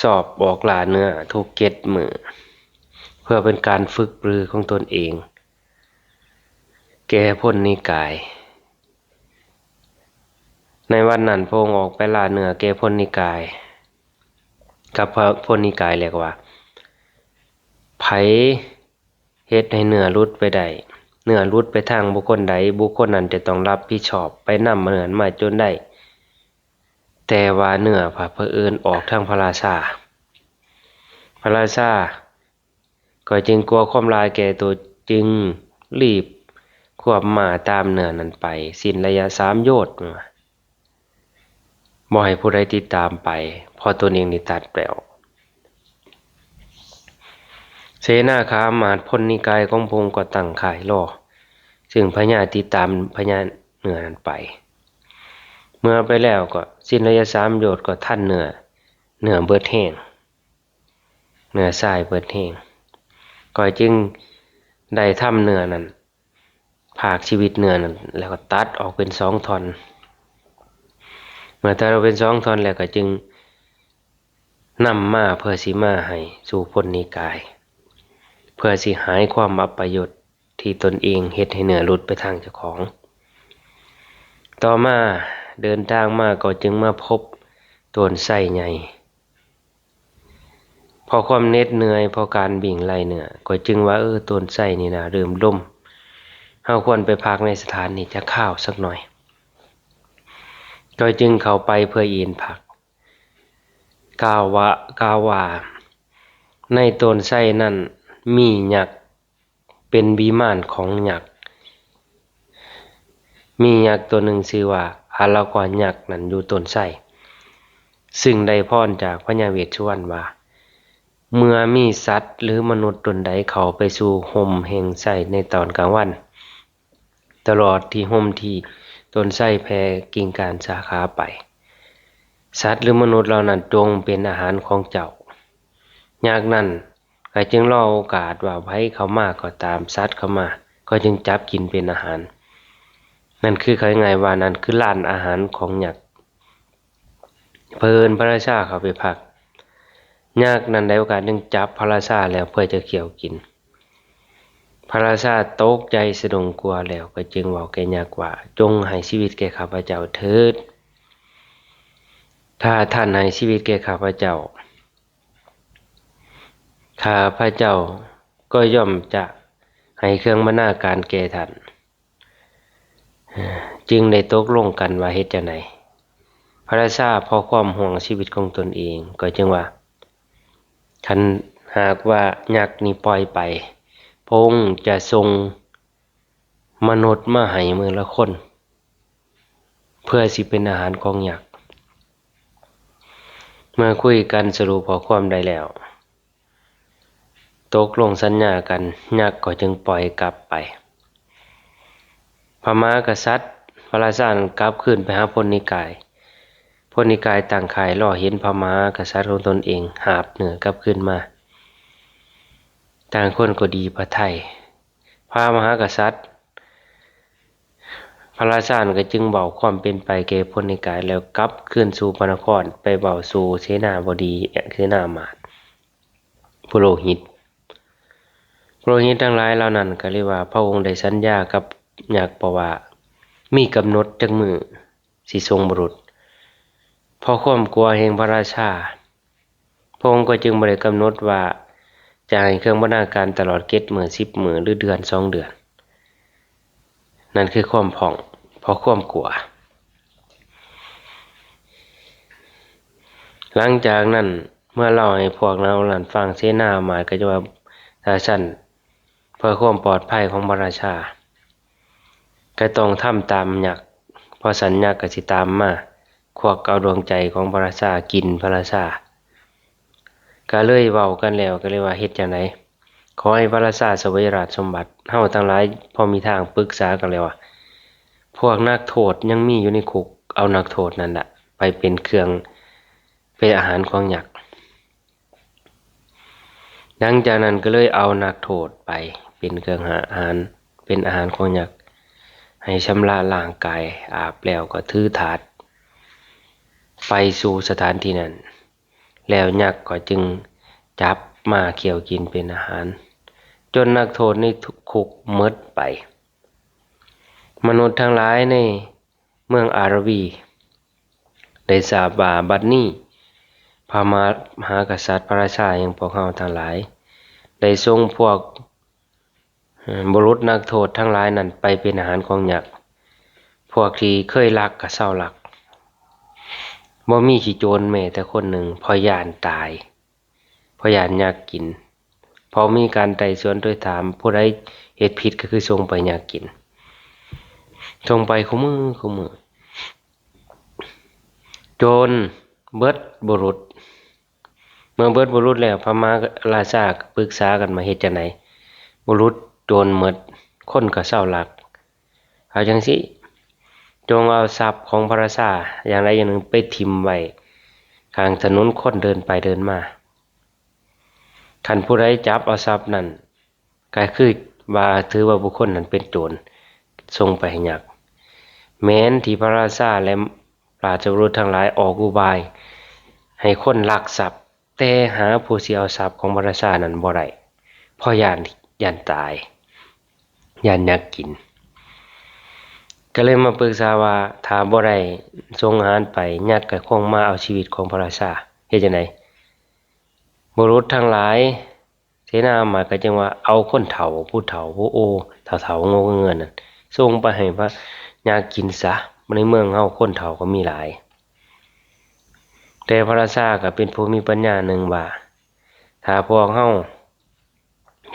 สอบบอกลาเนื้อทุกเก็ดมือ เพื่อเป็นการฝึกปรือของตนเอง แก้พ้นนิกาย ในวันนั้นพงออกไปลาเนื้อแก้พ้นนิกาย กับพ้นนิกายเรียกว่าไผเฮ็ดให้เนื้อรุดไปได้เนื้อรุดไปทางบุคคลใดบุคคลนั้นจะต้องรับผิดชอบไปนำเนื้อมาจนได้ แต่ว่าเนื้อพระเผอิญออกทางพระราชา พระราชาก็จึงกลัวความลายแก่ตัวจึงรีบควบมาตามเนื้อนั้นไป สิ้นระยะสามโยชน์บ่ให้ผู้ใดติดตามไป พอตัวเองนี่ตัดแปลวเสนาคามาดพลนิกายของพงก็ตั้งข่ายรอซึ่งพญาติดตามพญาเหนือนั้นไป เมื่อไปแล้วก็ สิ้นระยะสามโยชน์ก็ท่านเหนือเหนือเบิดแห้งเหนือทรายเบิดแห้งก็จึงได้ทำเนื้อนั้นภาคชีวิตเนื้อนั้นแล้วก็ตัดออกเป็นสองทอนเมื่อตัดออกเป็นสองทอนแล้วก็จึงนำมาเพื่อสิมาให้สู่พลนิกาย เพื่อสิหายความอัปยศที่ตนเองเฮ็ดให้เหนือหลุดไปทางเจ้าของ ต่อมา เดินทางมาก็จึงมาพบต้นไส้ใหญ่พอความเน็ดเหนื่อยพอการบิ่งไล่เนื้อก็จึงว่าเออต้นไส้นี่นะเริ่มล่มเฮาควรไปพักในสถานนี้จะข้าวสักหน่อย ก็จึงเข้าไปเพื่ออินผักกาวะกาวาในต้นไส้นั้นมีหยักเป็นบีมานของหยักมีหยักตัวหนึ่งชื่อว่า อารากรหยักษ์นั้นอยู่ต้นไส้ซึ่งได้พรจากพระยาเวชชวรว่าเมื่อมีสัตว์หรือมนุษย์ตนใดเขาไปสู่ห่มแห่งไส้ในตอนกลางวัน ตลอดที่ห่มที่ต้นไส้แผ่กิ่งการสาขาไป สัตว์หรือมนุษย์เหล่านั้นจงเป็นอาหารของเจ้ายากนั้นก็จึงรอโอกาสว่าไว้เขามาก็ตามสัตว์เขามา ก็จึงจับกินเป็นอาหาร นั่นคือเขาไงว่านั่นคือร้านอาหารของหยักษ์เพลินพระราชาเขาไปพักยากนั้นได้โอกาสจึงจับพระราชาแล้วเพื่อจะเขี่ยวกิน พระราชาตกใจสะดงกลัวแล้วก็จึงบอกแกยากว่า จงให้ชีวิตแก่ข้าพเจ้าเถิด ถ้าท่านให้ชีวิตแก่ข้าพเจ้าข้าพระเจ้าก็ย่อมจะให้เครื่องบรรณาการแก่ท่าน จึงได้ตกลงกันว่าเฮ็ดจังไดพระราชาพอความห่วงชีวิตของตนเอง ก็จึงว่าคันหากว่ายักษ์นี่ปล่อยไปพระองค์จะทรงมนุษย์มาให้มือละคน เพื่อสิเป็นอาหารของยักษ์เมื่อคุยกันสรุปพอความได้แล้ว ตกลงสัญญากันยักษ์ก็จึงปล่อยกลับไป พม่ากษัตริย์พระราชานกลับขึ้นไปหาพลนิกายพลนิกายต่างขายล่อเห็นพม่ากษัตริย์ของตนเองหาบเหนือกลับขึ้นมา ต่างคนก็ดีพระไทยพระมหากษัตริย์ พระราชานก็จึงเบาความเป็นไปแก่พลนิกายแล้วกลับขึ้นสู่พระนครไปเบาสู่เสนาบดีเสนามาตปุโรหิตปุโรหิตทั้งหลายเหล่านั้นก็เรียกว่าพระองค์ได้สัญญากับ อยากบอกว่า มีกำหนดจักมือสิทรงบุรุษพราะความกลัวแห่งพระราชาพระองค์ก็จึงบริกำหนดว่าจะให้เครื่องบรรณาการตลอดเกตมือสิบมือหรือเดือนสองเดือน นั่นคือความผ่องพราะความกลัว หลังจากนั้นเมื่อเราให้พวกเราหลันฟังเสนาหมายก็จะว่าถ้าสั้นเพื่อความปลอดภัยของพระราชา ก็ต้องทำตามหยักพราะสัญญากสิตามมาควักเอาดวงใจของพระราชากินพระราชาก็เลยเว้ากันแล้วก็เลยว่าเฮ็ดจังไดขอให้พระราชาสวยราชสมบัติเฮาทั้งหลายพอมีทางปรึกษากันแล้วว่าพวกนักโทษยังมีอยู่ในคุกเอานักโทษนั่นแหละไปเป็นเครื่องเป็นอาหารของหยักษ์หลังจากนั้นก็เลยเอานักโทษไปเป็นเครื่องอาหารเป็นอาหารของหยักษ์ ให้ชำระร่างกายอาบแล้วก็ถือถาด ไปสู่สถานที่นั้น แล้วยักษ์ก็จึงจับมาเคี่ยวกินเป็นอาหาร จนนักโทษในทุกคุกหมดไป มนุษย์ทั้งหลายในเมืองอารวี ได้ทราบ่าบัดนี้พระมหากษัตริย์พระราชาแห่งพวกเราทั้งหลาย ได้ทรงพวก บุรุษนักโทษทั้งหลายนั้นไปเป็นอาหารของหยัก พวกที่เคยลักก็เศร้าลักบ่มีขี้โจรแม้แต่คนหนึ่งพอยานตายพราะย่านยักกิน พอมีการไต่สวนโดยถาม ผู้ใดเฮ็ดผิดก็คือส่งไปยักษ์กินส่งไปคุมือคุมือ โจรเบิดบุรุษ เมื่อเบิดบุรุษแล้วพม่าราชาปรึกษากันมาเฮ็ดจังไดบุรุษ โจรหมดคนก็เศร้ารัก เอาจังสิจงเอาทรัพย์ของพระราชาอย่างใดอย่างหนึ่งไปทิมไว้ข้างถนนคนเดินไปเดินมาคันผู้ใดจับเอาทรัพย์นั้นก็คือว่าถือว่าบุคคลนั้นเป็นโจรส่งไปหยัก แม้นที่พระราชาและปราชบุรุษทั้งหลายออกอุบาย ให้คนลักทรัพย์ แต่หาผู้เสิเอาทรัพย์ของพระราชานั้นบ่ได้เพราะยานย่านตาย ย่านยักกิน ก็เลยมาปรึกษาว่าถ้าบ่ได้ส่งอาหารไปยักษ์ก็คงมาเอาชีวิตของพระราชาเฮ็ดจังไดบุรุษทั้งหลายเสนาอามายก็จึงว่าเอาคนเฒ่าผู้เฒ่าผู้โอเฒ่าๆโงเงินนั่นส่งไปให้พระยักษ์กินซะในเมืองเฮาคนเฒ่าก็มีหลาย แต่พระราชาก็เป็นผู้มีปัญญาหนึ่งว่าถ้าพวกเฮา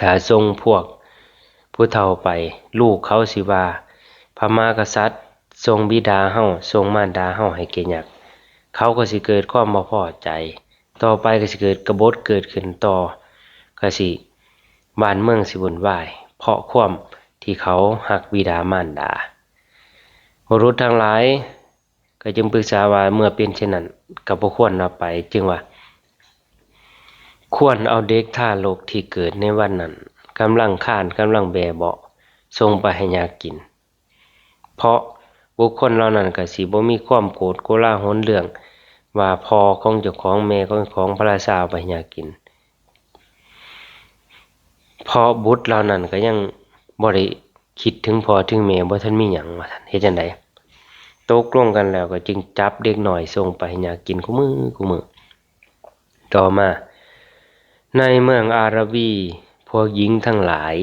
ถ้าส่งพวก ผู้เฒ่าไป ลูกเขาสิว่าพระมากษัตริย์ ทรงบิดาเฮาทรงมารดาเฮาให้แก่ยักเขาก็สิเกิดความบ่พอใจ ต่อไปก็สิเกิดกบฏเกิดขึ้นต่อก็สิบ้านเมืองสิวุ่นวาย เพราะความที่เขาหักบิดามารดาบุรุษทั้งหลายก็จึงปรึกษาว่าเมื่อเป็นเช่นนั้นก็บ่ควรเอาไป จึงว่า ควรเอาเด็กทารกที่เกิดในวันนั้น กำลังคลานกำลังแบเบาะส่งไปให้ยากิน เพราะบุคคลเหล่านั้นก็สิบ่มีความโกรธโกล่าหลเรื่อง ว่าพอของเจ้าของแม่ของของพระราชาไปยากินเพราะบุตรเหล่านั้นก็ยังบ่ได้คิดถึงพอถึงแม่บ่ทันมีหยังว่าซั่นเฮ็ดจังไดตกลงกันแล้วก็จึงจับเด็กหน้อยส่งไปยากินคุมือคุมือต่อมา ในเมืองอาราวี พวกหญิงทั้งหลาย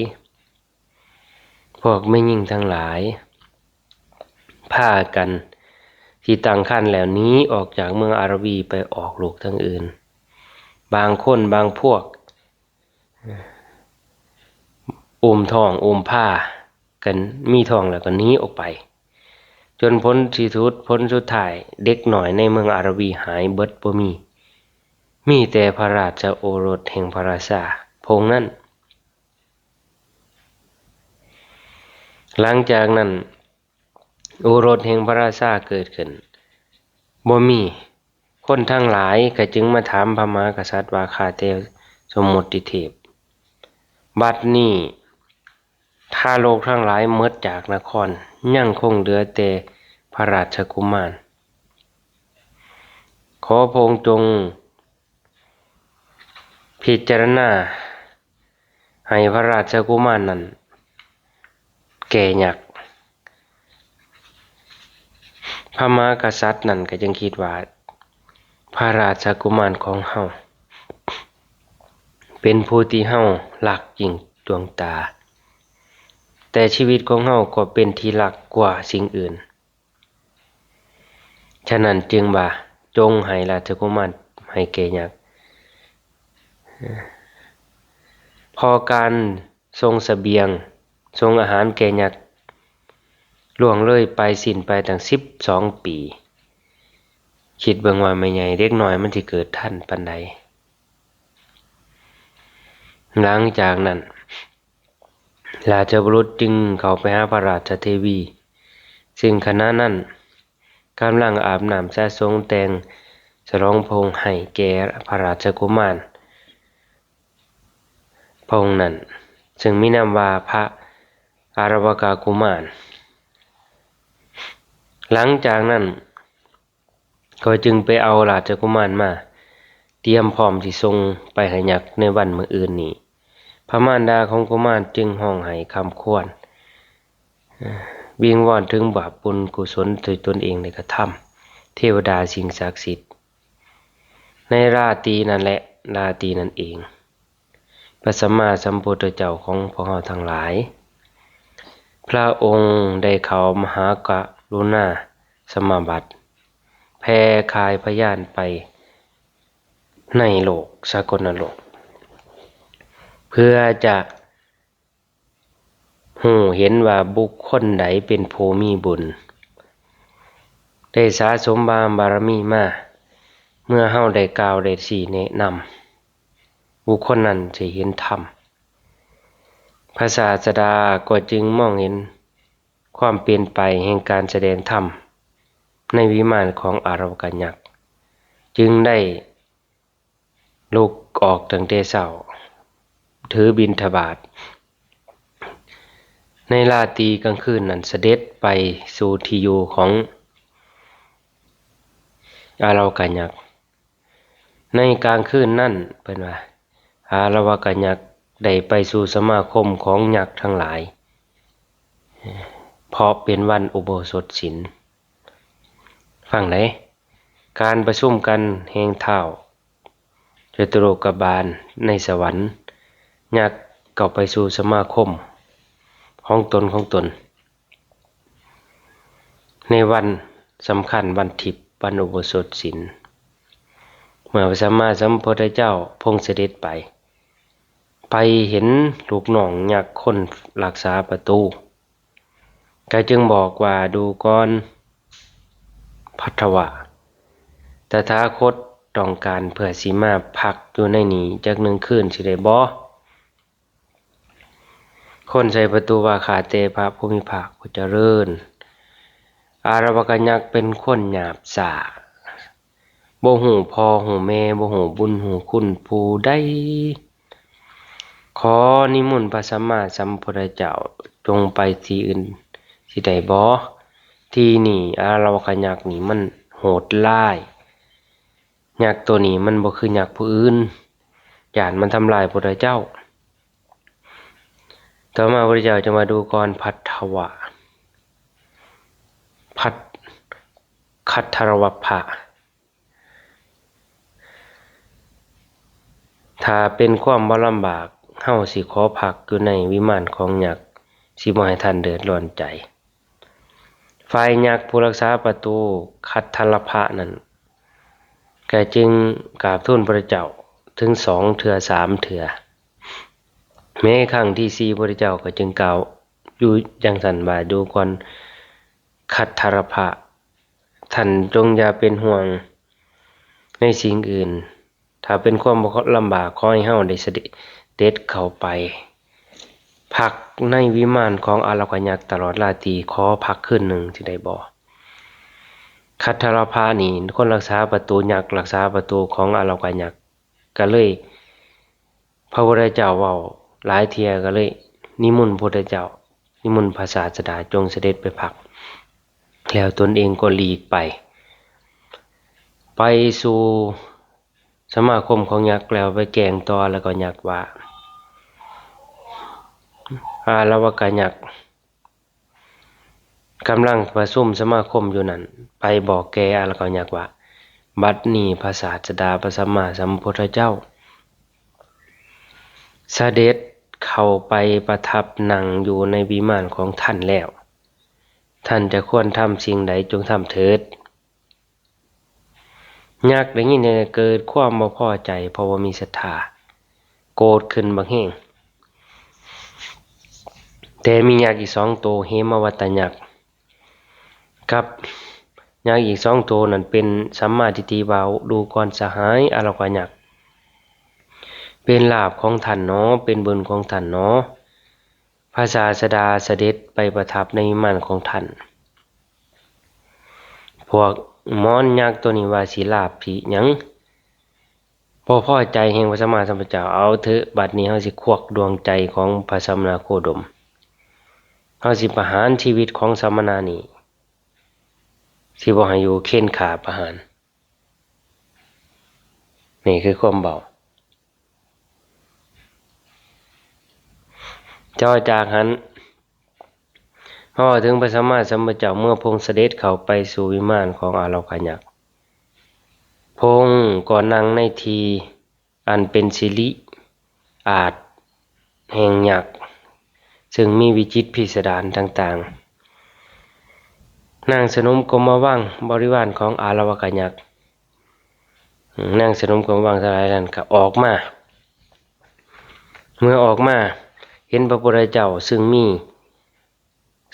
พวกแม่หญิงทั้งหลายพากันที่ตั้งครรภ์แล้วนี้ออกจากเมืองอาราวีไปออกลูกทั้งอื่น บางคนบางพวกอุ้มทองอุ้มผ้ากันมีทองแล้วก็นี้ออกไป จนพ้นที่สุดพ้นสุดท้ายเด็กหน่อยในเมืองอาราวีหายเบิดบ่มี มีแต่พระราชโอรสแห่งพระราชาพงนั้น หลังจากนั้นโอรสแห่งพระราชาเกิดขึ้นบ่มี คนทั้งหลายก็จึงมาถามพระมหากษัตริย์ว่าข้าแต่สมมุติเทพบัดนี้ถ้าโลกทั้งหลายหมดจากนครยังคงเหลือแต่พระราชกุมาร ขอพงจง พิจารณาให้พระราชกุมารนั้น แก่ยักษ์พระมากษัตริย์นั่นก็ยังคิดว่า พระราชกุมารของเฮาเป็นผู้ที่เฮารักยิ่งดวงตา แต่ชีวิตของเฮาก็เป็นที่รักกว่าสิ่งอื่น ฉะนั้นจึงว่าจงให้ราชกุมารให้แก่ยักษ์พอการทรงเสบียง ทรงอาหารแก่ยักษ์ล่วงเลยไปสิ้นไปตั้งสิบสองปี คิดเบิ่งว่าไม่ใหญ่เด็กน้อยมันสิเกิดทันปานใดหลังจากนั้น ราชบุรุษจึงเข้าไปหาพระราชเทวี ซึ่งขณะนั้นกำลังอาบน้ำสะสงแต่งฉลองพงให้แก่พระราชกุมารพงนั้น ซึ่งมีนามว่าพระ อารวกากุมาร หลังจากนั้น ก็จึงไปเอาราชกุมารมา เตรียมพร้อมสิส่งไปหยักในวันมื้ออื่นนี้พระมารดาของกุมารจึงห้องให้คำควรเอ่อวิงวอนถึงบาปบุญกุศลที่ตนเองได้กระทำเทวดาสิ่งศักดิ์สิทธิ์ ในราตีนั่นแหละราตีนั่นเองพระสัมมาสัมพุทธเจ้าของพวกเราทั้งหลาย พระองค์ได้เข้ามหากรุณาสมบัติแผ่คายพยานไปในโลกสากลโลก เพื่อจะหูเห็นว่าบุคคลใดเป็นผู้มีบุญ ได้สะสมบารบารมีมา เมื่อเฮาได้กล่าวได้สี่แนะนำบุคคลนั้นจะเห็นธรรม พระศาสดาก็จึงมองเห็น ความเปลี่ยนไปแห่งการแสดงธรรม ในวิมานของอารวกันยักษ์จึงได้ลุกออกตั้งแต่เช้าถือบิณฑบาตในราตรีกลางคืนนั้นเสด็จไปสู่ที่อยู่ของอารวกันยักษ์ในกลางคืนนั่นเป็นว่าอารวกันยักษ์ ได้ไปสู่สมาคมของยักษ์ทั้งหลาย เพราะเป็นวันอุโบสถศีลฟังไหน การประชุมกันแห่งเท้าจตุโลกบาลในสวรรค์ยักษ์ก็ไปสู่สมาคม ของตนของตน ในวันสำคัญวันทิพย์วันอุโบสถศีลเมื่อพระสัมมาสัมพุทธเจ้าพงเสด็จไป ไปเห็นลูกน้องยักคนรักษาประตูก็จึงบอกว่าดูก่อนพัทวะตถาคตต้องการเพื่อสีมาพักอยู่ในนี้จากหนึ่งคืนสิได้บ่คนใส่ประตูว่าขาเตพระภูมิภาคผู้เจริญ อารวกันยักเป็นคนหยาบสาบ่หูพอหูแม่บ่หูบุญหูคุณผู้ใด ขอนิมนต์พระสัมมาสัมพุทธเจ้าจงไปที่อื่นสิได้บ่ที่นี่อารวกันยักนี่มันโหดร้ายยักษ์ตัวนี้มันบ่คือยักษ์ผู้อื่นญาติมันทำลายพระเจ้า ต่อมาพระเจ้าจะมาดูกรพัทธวะพัทคัทธรวพะถ้าเป็นความบ่ลำบาก เฮาสิขอพักอยู่ในวิมานของยักษ์สิบ่ให้ท่านเดือดร้อนใจ ฝ่ายยักษ์ผู้รักษาประตูคัทธรพะนั้นก็จึงกราบทูลพระเจ้าถึงสองเถื่อสามเถื่อแม้ครั้งที่สี่พระเจ้าก็จึงกล่าวอยู่จังสันว่าดูก่อนคัทธรพะท่านจงอย่าเป็นห่วงในสิ่งอื่น ถ้าเป็นความลำบากขอให้เฮาได้สด็จ เด็ดเข้าไป พักในวิมานของอารวยักษ์ตลอดราตรีขอพักคืนหนึ่งสิได้บ่คัทธรพานี่คนรักษาประตูยักษ์รักษาประตูของอารวยักษ์ก็เลย พระพุทธเจ้าเว้าหลายเทียก็เลย นิมนต์พระพุทธเจ้านิมนต์พระศาสดาจงเสด็จไปพัก แล้วตนเองก็หลีกไป ไปสู่ สมาคมของยักษ์แล้วไปแกงต่อแล้วก็ยักษ์ว่าอาละวกะยักษ์กำลังประชุมสมาคมอยู่นั่นไปบอกแกอาละวกะยักษ์ว่า บัดนี้พระศาสดาพระสัมมาสัมพุทธเจ้าเสด็จเข้าไปประทับนั่งอยู่ในวิมานของท่านแล้ว ท่านจะควรทำสิ่งใดจงทำเถิด ยักษ์ได้ยินเนี่ยเกิดความบ่พอใจเพราะว่ามีศรัทธาโกรธขึ้นบางแห่งแต่มียักษ์อีกสองตัวเหมวัตยักษ์กับยักษ์อีกสองตัวนั้นเป็นสัมมาทิฏฐิเบาดูก่อนสหายอารวายักษ์เป็นลาภของท่านเนาะเป็นบุญของท่านเนาะพระศาสดาเสด็จไปประทับในมานของท่านพวก มอนยักษ์ตัวนี้ว่าสิลาภสิหยังพอพอใจแห่งพระสัมมาสัมพุทธเจ้าเอาเถอะบัดนี้เฮาสิควักดวงใจของพระสัมมาโคดมเฮาสิประหารชีวิตของสัมมนานี้สิบ่ให้อยู่เค้นขาประหารนี่คือความเบาเจ้าจากหัน พอถึงพระสัมมาสัมพุทธเจ้าเมื่อพงเสด็จเข้าไปสู่วิมานของอาโลกายักษ์พงค์ก่อนนั่งในทีอันเป็นสิริอาจแห่งยักษ์ซึ่งมีวิจิตพิสดารต่างๆ นางสนมกรมวังบริวารของอาลวกายักษ์นางสนมกรมวังทั้งหลายนั้นก็ออกมา เมื่อออกมาเห็นพระพุทธเจ้าซึ่งมี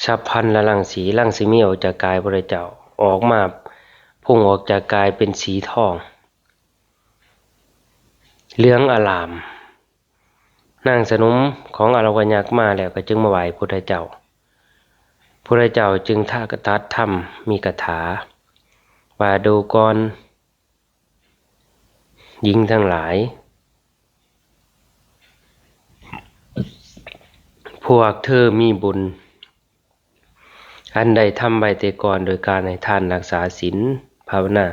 สัพพันละลังสีลังสีมีออกจากกายพระเจ้าออกมาพุ่งออกจากกายเป็นสีทอง เหลืองอลาม นางสนมของอารวยักษ์มาแล้วก็จึงมาไหวพุทธเจ้าพุทธเจ้าจึงท่ากตัดธรรมมีคาถาว่าดูกรหญิงทั้งหลาย พวกเธอมีบุญ อันใดทำไว้แต่ก่อนโดยการให้ทานรักษาศีลภาวนา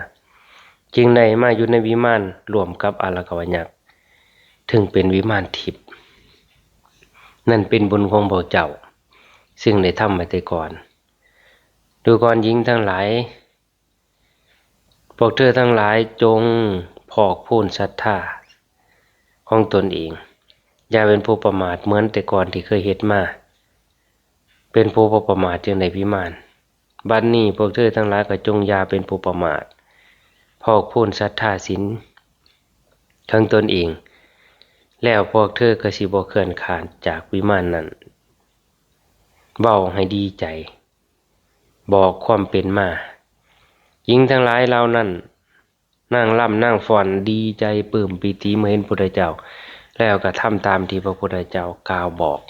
จึงได้มาอยู่ในวิมานรวมกับอารกวยักษ์ถึงเป็นวิมานทิพย์นั่นเป็นบุญของพระเจ้า ซึ่งได้ทำไว้แต่ก่อน ดูก่อนหญิงทั้งหลายพวกเธอทั้งหลายจงพอกพูนศรัทธาของตนเอง อย่าเป็นผู้ประมาทเหมือนแต่ก่อนที่เคยเฮ็ดมา เป็นผู้ประมาทจึงได้วิมานบัดนนี้พวกเธอทั้งหลายก็จงยาเป็นผู้ประมาทพอกพูนศรัทธาศีลทั้งตนเอง แล้วพวกเธอก็สิบ่เคลื่อนขานจากวิมานนั้นเบาให้ดีใจ บอกความเป็นมาหญิงทั้งหลายเหล่านั้นนั่งล่ำนั่งฟอนดีใจปลื้มปีติเมื่อเห็นพระพุทธเจ้า แล้วก็ทำตามที่พระพุทธเจ้ากล่าวบอก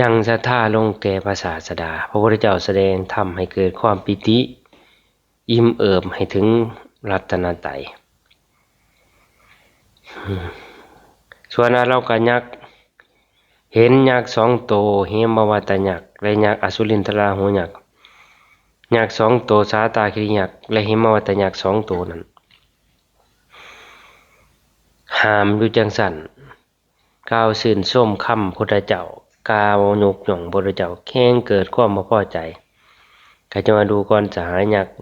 ยังศรัทธาลงแก่พระศาสดา พระพุทธเจ้าแสดงทำให้เกิดความปิติ อิ่มเอิบให้ถึงรัตนไตรัยส่วนาเรากยักษ์เห็นยักษ์สองโตวเหมวัตยักษ์และยักษ์อสุรินทราหูยักษ์ยักษ์สองโตวสาตาคิริยักษ์และเหมวัตยักษ์สองโตวนั้นหามอยู่จังสันกล่าวสื่นส้มคำพุทธเจ้า กล่าวยกหย่องพุทธเจ้าแข้งเกิดความมาพอใจก็จะมาดูก่อนสหายยักษ์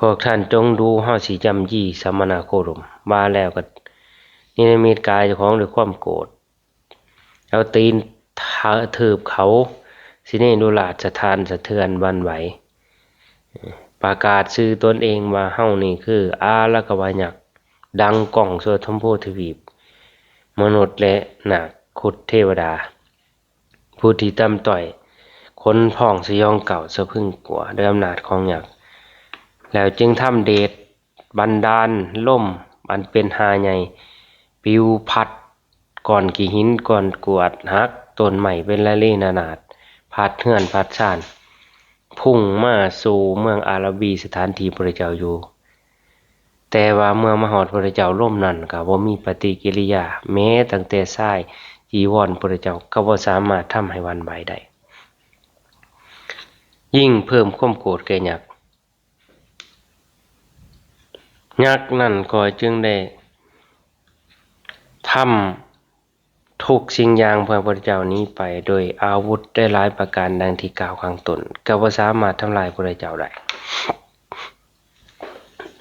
พวกท่านจงดูห้าสีจำยี่สัมมนาโคดมมาแล้วก็นิรมิตกายเจ้าของด้วยความโกรธเอาตีนเถืบเขาสิเนดูลาดสะทานสะเทือนวันไหว ประกาศชื่อตนเองว่าเฮ้านี่คือ อาละกวายักษ์ดังกล่องโซทมโพทวีปมนุษย์และหนาคขุดเทวดา ผู้ที่ตำต่อยคนพ่องสยองเก่าสะพึ่งกลัวด้วยอำนาจของยักแล้วจึงทำเดชบันดาลล่มอันเป็นหาใหญ่ปิวพัดก่อนกี่หินก่อนกวดฮักต้นใหม่เป็นละเล่นานาดพัดเฮือนพัดชานพุ่งมาสู่เมืองอาราบีสถานที่พระเจ้าอยู่ แต่ว่าเมื่อมาหอดพระเจ้าล่มนั่นก็บ่มีปฏิกิริยาแม้ตั้งแต่ทราย จีวรพระเจ้าก็บ่สามารถทำให้วันไหวได้ยิ่งเพิ่มความโกรธแก่ยักษ์ยักษ์นั่นก็จึงได้ทำทุกสิ่งอย่างเพื่อพระเจ้านี้ไป โดยอาวุธได้หลายประการดังที่กล่าวข้างต้นก็บ่สามารถทำลายพระเจ้าได้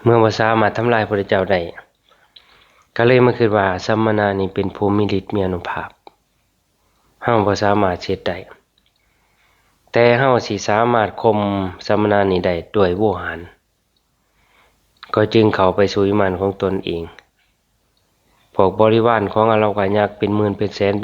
เมื่อบ่สามารถทำลายพระเจ้าได้ก็เลยมาคิดว่าสัมมนานี้เป็นภูมิฤทธิ์มีอนุภาพ เฮาบ่สามารถเฮ็ดได้แต่เฮาสิสามารถคมสัมมนานี้ได้ด้วยโวหารก็จึงเข้าไปสู่วิมานของตนเองพวกบริวารของอารากัยักษ์เป็นหมื่นเป็นแสน